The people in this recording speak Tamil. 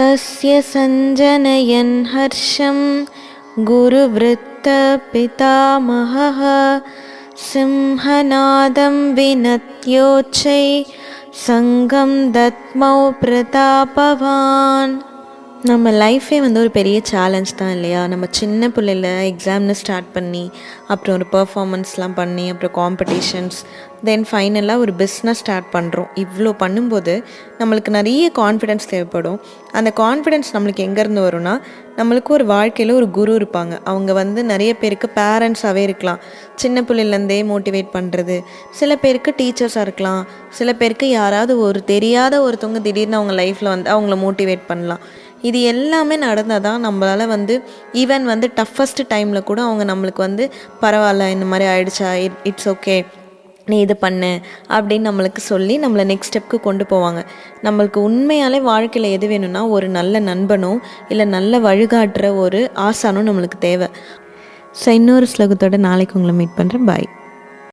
तस्य सञ्जनयन् हर्षं गुरुवृत्तपितामहः। सिंहनादं विनत्योच्चै सङ्गं दत्मौ प्रतापवान् நம்ம லைஃபே வந்து ஒரு பெரிய சேலஞ்ச் தான் இல்லையா? நம்ம சின்ன பிள்ளையில் எக்ஸாம்னு ஸ்டார்ட் பண்ணி அப்புறம் ஒரு பர்ஃபாமன்ஸ்லாம் பண்ணி அப்புறம் காம்படிஷன்ஸ் தென் ஃபைனலாக ஒரு பிஸ்னஸ் ஸ்டார்ட் பண்ணுறோம் இவ்வளோ பண்ணும்போது நம்மளுக்கு நிறைய கான்ஃபிடென்ஸ் தேவைப்படும். அந்த கான்ஃபிடென்ஸ் நம்மளுக்கு எங்கேருந்து வரும்னா நம்மளுக்கு ஒரு வாழ்க்கையில் ஒரு குரு இருப்பாங்க. அவங்க வந்து நிறைய பேருக்கு பேரண்ட்ஸாகவே இருக்கலாம். சின்ன பிள்ளையிலேருந்தே மோட்டிவேட் பண்ணுறது சில பேருக்கு டீச்சர்ஸாக இருக்கலாம். சில பேருக்கு யாராவது ஒரு தெரியாத ஒருத்தவங்க திடீர்னு அவங்க லைஃப்பில் வந்து அவங்கள மோட்டிவேட் பண்ணலாம். இது எல்லாமே நடந்தால் தான் நம்மளால் வந்து ஈவன் வந்து டஃபஸ்ட் டைமில் கூட அவங்க நம்மளுக்கு வந்து பரவாயில்ல இந்த மாதிரி ஆயிடுச்சா இட் இட்ஸ் ஓகே நீ இது பண்ணு அப்படின்னு நம்மளுக்கு சொல்லி நம்மளை நெக்ஸ்ட் ஸ்டெப்க்கு கொண்டு போவாங்க. நம்மளுக்கு உண்மையாலே வாழ்க்கையில் எது வேணும்னா ஒரு நல்ல நண்பனோ இல்லை நல்ல வழிகாட்டுற ஒரு ஆசானும் நம்மளுக்கு தேவை. ஸோ இன்னொரு ஸ்லோகத்தோட நாளைக்கு உங்களை மீட் பண்ணுறேன் பாய்